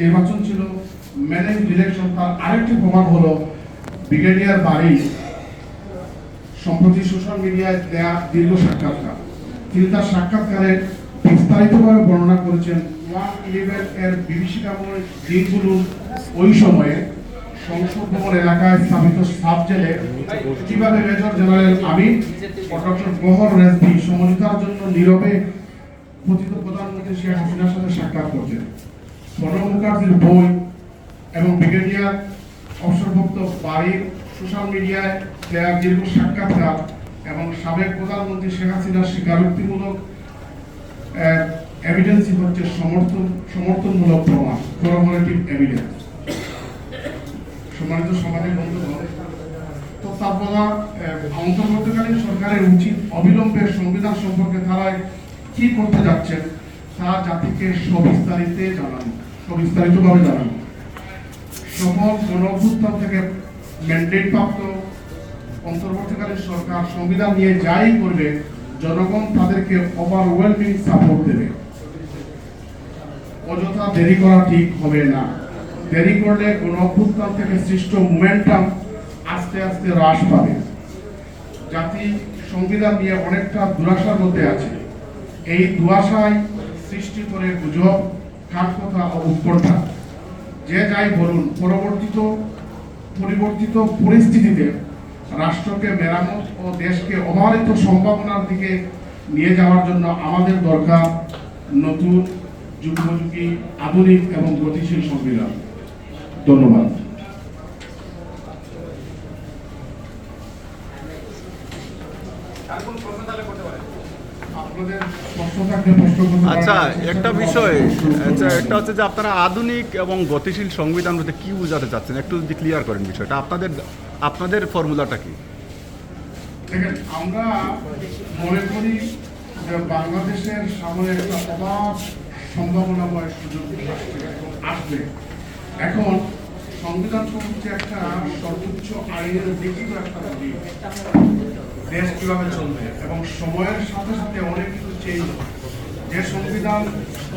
নির্বাচন ছিল manage direction তার আরেকটি প্রমাণ হলো ব্রিগেডিয়ার বাড়ি সম্প্রতি সোশ্যাল মিডিয়ায় দেয়া দীর্ঘ সাক্ষাৎকার। তিনি তার সাক্ষাৎকারে বিস্তারিতভাবে বর্ণনা করেছেন, ওয়ান ইলেভেন এর বিভীষিকাময় দিনগুলো ওই সময়ে সংসদ ভবন এলাকায় স্থাপিত সাব জেলে কীভাবে মেজর জেনারেল আমিন ও ডক্টর গহর রেজভি সমঝোতার জন্য নীরবে কথিত প্রধানমন্ত্রী শেখ হাসিনার সাথে সাক্ষাৎ করছেন প্রণব বই এবং ব্রিগেডিয়ার অবসরভুক্ত বাড়ির সোশ্যাল মিডিয়ায় দেওয়া দীর্ঘ সাক্ষাৎকার এবং সাবেক প্রধানমন্ত্রী শেখ হাসিনার স্বীকারোক্তিমূলক এভিডেন্সই হচ্ছে সমর্থন সমর্থনমূলক প্রমাণ কোরোবোরেটিভ এভিডেন্স সম্মানিত সমাজের বন্ধুগণ তো তার বলা আহ, অন্তর্বর্তীকালীন সরকারের উচিত অবিলম্বে সংবিধান সম্পর্কে তারা কি করতে যাচ্ছেন? তা জাতিকে সবিস্তারিতে জানানো, সবিস্তারিতভাবে জানানো। সকল গণ থেকে ম্যান্ডেট প্রাপ্ত অন্তর্বর্তীকালীন সরকার সংবিধান নিয়ে যাই করবে, জনগণ তাদেরকে ওভারওয়েলমিং সাপোর্ট দেবে। অযথা দেরি করা ঠিক হবে না। দেরি করলে গণ অভ্যুত্থান থেকে সৃষ্ট মোমেন্টাম আস্তে আস্তে হ্রাস পাবে। জাতি সংবিধান নিয়ে অনেকটা দুরাশার মধ্যে আছে। এই দুয়াশায় সৃষ্টি করে গুজব কাঠকথা ও উৎকণ্ঠা যে যাই বলুন, পরবর্তিত, পরিবর্তিত পরিস্থিতিতে রাষ্ট্রকে মেরামত ও দেশকে অবারিত সম্ভাবনার দিকে নিয়ে যাওয়ার জন্য আমাদের দরকার নতুন যুগোপযোগী, আধুনিক এবং গতিশীল সংবিধান। ধন্যবাদ। আপনাদের প্রশ্ন প্রশ্ন করতে পারেন। আচ্ছা একটা বিষয় আচ্ছা একটা হচ্ছে যে আপনারা আধুনিক এবং গতিশীল সংবিধান বলতে কি বোঝাতে চাচ্ছেন? একটু যদি ক্লিয়ার করেন বিষয়টা। আপনাদের আপনাদের ফর্মুলাটা কি? দেখেন, আমরা মনে করি বাংলাদেশের সামনে একটা অবাধ সম্ভাবনাময় সুযোগ আসবে। এখন সংবিধান হচ্ছে একটা সর্বোচ্চ আইনের লিখিত একটা দাবি দেশ কীভাবে চলবে? এবং সময়ের সাথে সাথে অনেক কিছু চেঞ্জ যে সংবিধান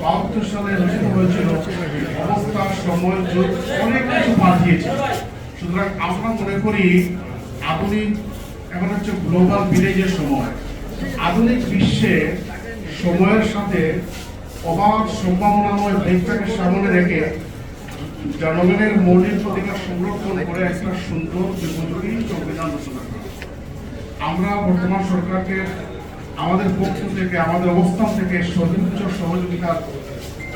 বাহাত্তর সালে রচিত হয়েছিল, অবস্থা, সময়, যুগ অনেক কিছু পাল্টিয়েছে। সুতরাং আমরা মনে করি আধুনিক, এখন হচ্ছে গ্লোবাল ভিলেজের সময়। আধুনিক বিশ্বে সময়ের সাথে অবাধ সম্ভাবনাময় দেশটাকে সামনে রেখে জনগণের মৌলিক অধিকার সংরক্ষণ করে একটা সুন্দর উপযোগী সংবিধান রচনা করা আমরা বর্তমান সরকারকে, আমাদের পক্ষ থেকে, আমাদের অবস্থান থেকে সর্বোচ্চ সহযোগিতার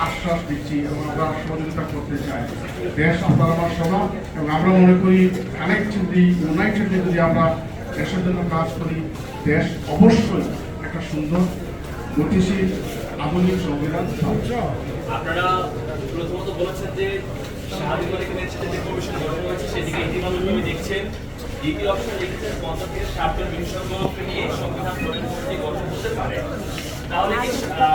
আশ্বাস দিচ্ছি এবং আমরা সহযোগিতা করতে চাই। দেশ, আপনার আমার সবার এবং আমরা মনে করি কানেক্টিভলি ইউনাইটেডলি যদি আমরা দেশের জন্য কাজ করি, দেশ অবশ্যই একটা সুন্দর গতিশীল, আধুনিক সংবিধান আপনারা প্রথমত বলেছেন যে যে সেদিকে ইতিবাচকভাবে দেখছেন পারে তাহলে কি আপনারা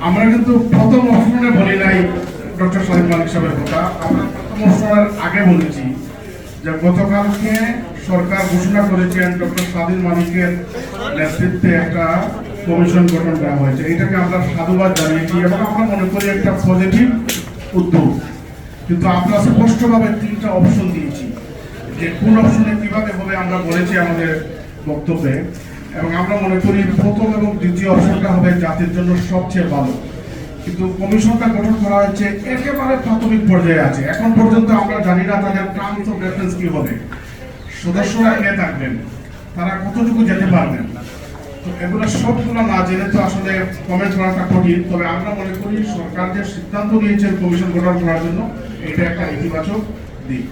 আমরা কিন্তু প্রথম অপশনে বলি নাই ডক্টর সাহেব মালিক সাহেবের কথা। আমরা প্রথম অপশনের আগে বলেছি যে গতকালকে সরকার ঘোষণা করেছেন ডক্টর স্বাধীন মালিকের নেতৃত্বে একটা কমিশন গঠন করা হয়েছে। এটাকে আমরা সাধুবাদ জানিয়েছি এবং আমরা মনে করি একটা পজিটিভ উদ্যোগ। কিন্তু আমরা স্পষ্টভাবে তিনটা অপশন দিয়েছি। যে কোন অপশনে কীভাবে হবে আমরা বলেছি আমাদের বক্তব্যে। এবং আমরা মনে করি প্রথম এবং দ্বিতীয় অপশনটা হবে জাতির জন্য সবচেয়ে ভালো। কিন্তু কমিশনটা গঠন করা হয়েছে একেবারে প্রাথমিক পর্যায়ে আছে। এখন পর্যন্ত আমরা জানি না তাদের টার্মস অফ রেফারেন্স কি হবে। সদস্যরা কে থাকবেন? তারা কতটুকু যেতে পারবেন? তো এগুলো সবগুলো না জেনে তো আসলে কমেন্ট করাটা কঠিন। তবে আমরা মনে করি সরকার যে সিদ্ধান্ত নিয়েছেন কমিশন গঠন করার জন্য, এটা একটা ইতিবাচক দিক।